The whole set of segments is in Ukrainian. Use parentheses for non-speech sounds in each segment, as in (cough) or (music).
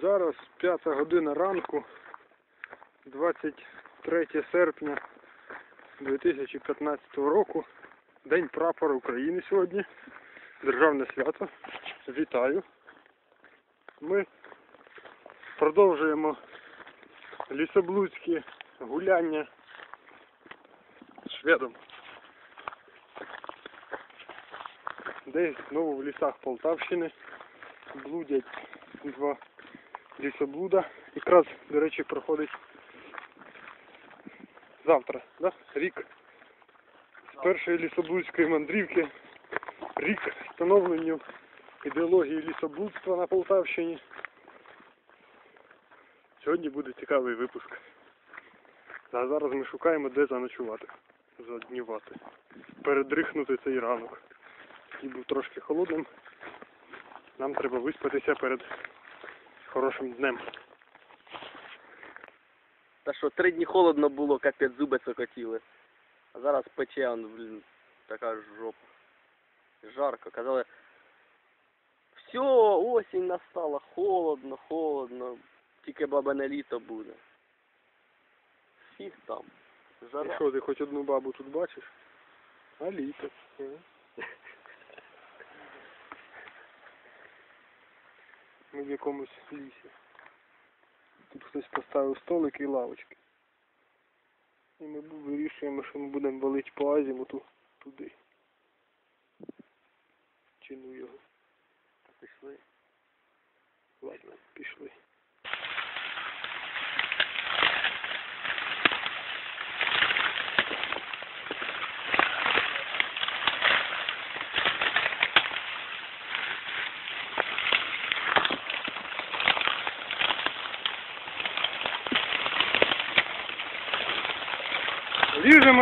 Зараз п'ята година ранку, 23 серпня 2015 року. День прапора України сьогодні. Державне свято. Вітаю. Ми продовжуємо лісоблудські гуляння з шведом. Десь знову в лісах Полтавщини блудять два лісоблуда. Якраз, до речі, проходить завтра, да? рік з першої лісоблудської мандрівки, рік встановленню ідеології лісоблудства на Полтавщині. Сьогодні буде цікавий випуск. А зараз ми шукаємо, де заночувати, заднювати, передрихнути цей ранок. Який був трошки холодним. Нам треба виспатися перед хорошим днем. Та що, три дні холодно було, капець зуби цокотіли. А зараз пече, он, блін, така жопа. Жарко. Казали, все, осінь настала, холодно, холодно. Тільки бабине літо буде. Фіг там. Жара. що, ти хоч одну бабу тут бачиш? А літо. (laughs) Ми в якомусь лісі. Тут хтось поставив столик і лавочки. І ми вирішуємо, що ми будемо валити по азімуту туди. Чину його його. Пішли. Ладно, пішли.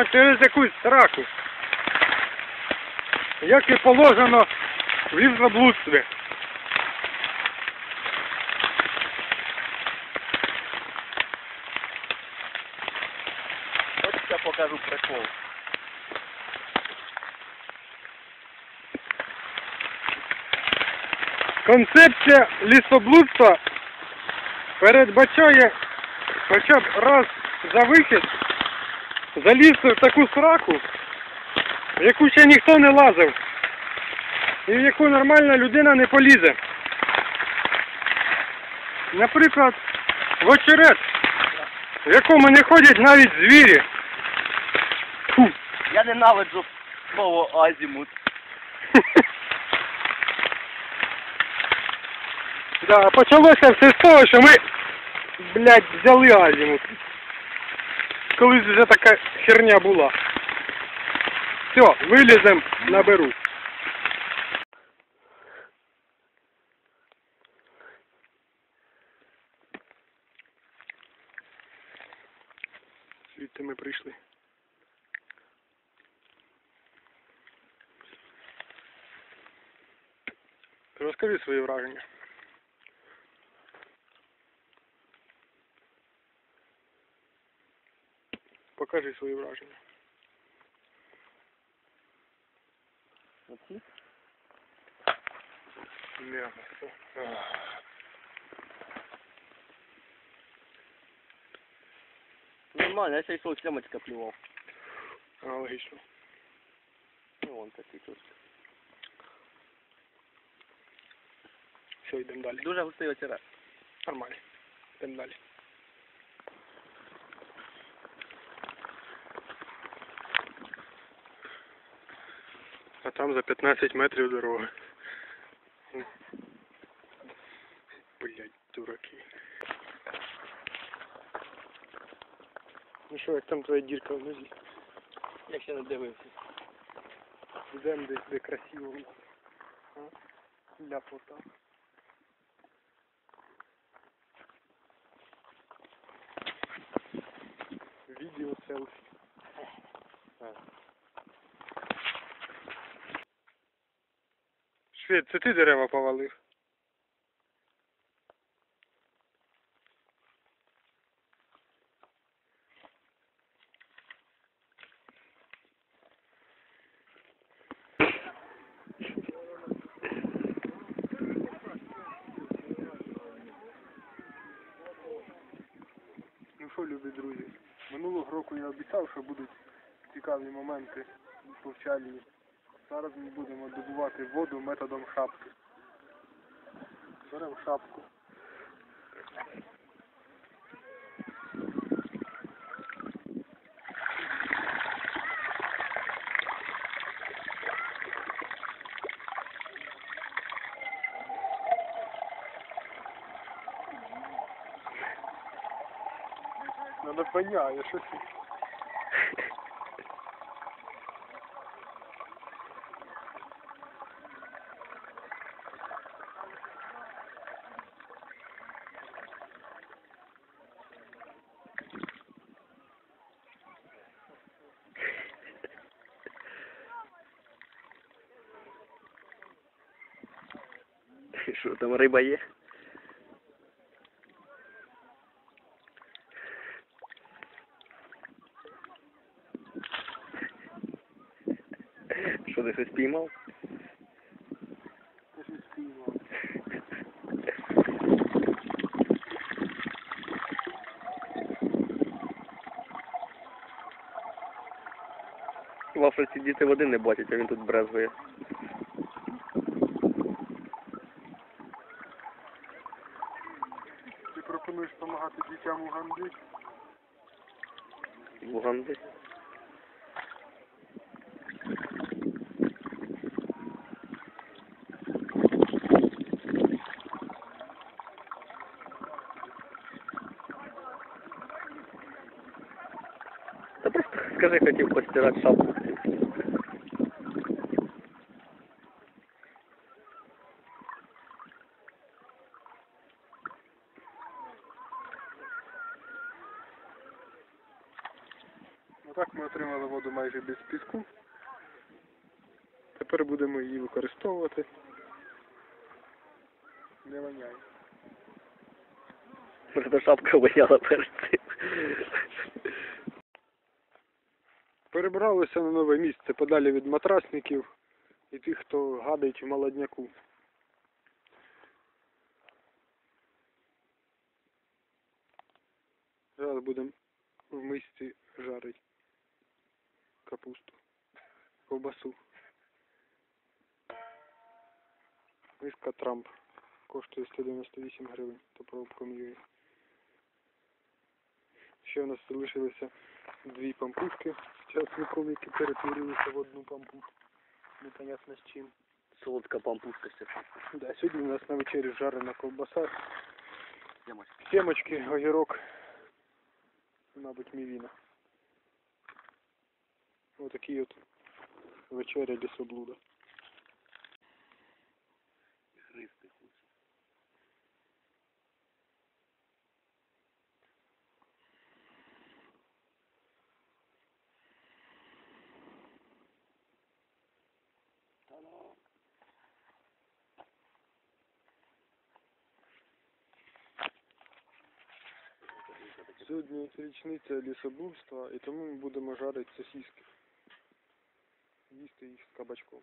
Ліжемо через якусь сраку. Як і положено в лісоблудстві. Ось я покажу прикол. Концепція лісоблудства передбачає хоча б раз за вихід залізти в таку сраку, в яку ще ніхто не лазив, і в яку нормальна людина не полізе. Наприклад, в очерет, в якому не ходять навіть звірі. Фу. Я ненавиджу слово азімут. (laughs) Да, почалося все з того, що ми, блядь, взяли азімут. Колись вже така херня була. Все, вилізем, наберу. Звідти ми прийшли. Розкажи свої враження. Покажи свої враження. Оці? М'ясо. Нормально, я ще й свого клямочка плював. Аналогічно. Ну, вон такий тут. Все, йдемо далі. Дуже густий очерет. Нормально. Йдемо далі. А там за 15 метрів дороги. Блять, дураки. Ну що, як там твоя дірка в нозі? Я ще не дивився. Йдемо десь, де красиво. Для фото. Відео селфі. Швед, це ти дерева повалив? Ну що, любі друзі, минулого року я обіцяв, що будуть цікаві моменти по вчалії. Зараз ми будемо добувати воду методом шапки. Беремо шапку. Надо понять, що це. (laughs) Що там риба є? Що ти щось піймав? В Африці діти води не бачать, а він тут брезгує. Дітям Уганди? В Уганди. Та просто скажи, хотів постирати шапку. Отак ми отримали воду майже без піску. Тепер будемо її використовувати. Не воняє. Просто шапка воняла перед цим. Перебралися на нове місце подалі від матрасників і тих, хто гадить в молодняку. Зараз будемо в мисці жарити капусту, ковбасу. Миска Трамп коштує 198 гривень та пробком її. Ще у нас залишилися дві пампушки з часником, які перетворилися в одну пампушку. Непонятно з чим. Солодка пампушка ще. Да, сьогодні у нас на вечері жарена ковбаса, Ямочка. семочки, огірок, мабуть, мівіна. Отакий от вечеря лісоблуда. Гристи хоче. Сьогодні річниця лісоблудства, і тому ми будемо жарити сосиски. Їсти їх з кабачком.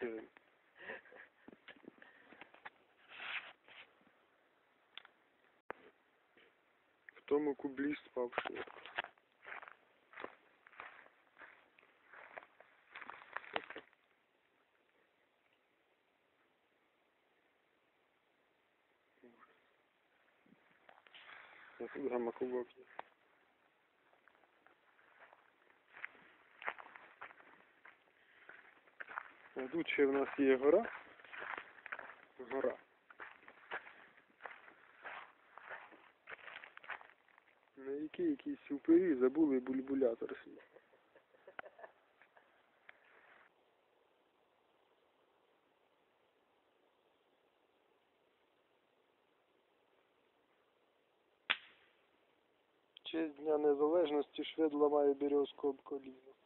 Сирим. В тому кублі спав швидко. Я тут гамаковок є. А Тут ще в нас є гора. Гора. На якій якісь упирі забули бульбулятор свій. Честь Дня Незалежності швед ламає березку об коліно.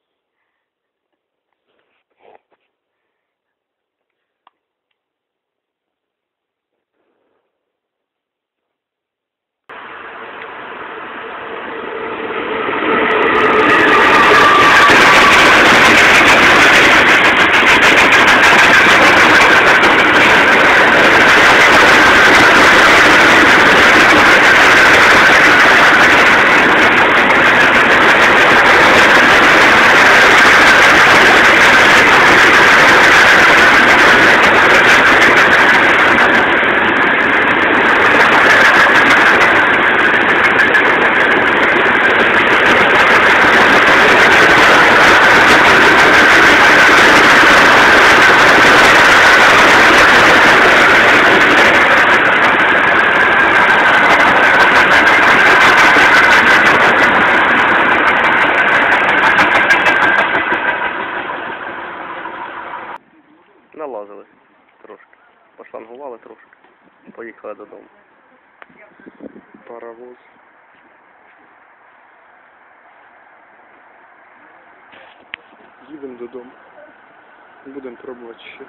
Поїхали додому. Паровоз. Їдемо додому. Будемо пробувати ще.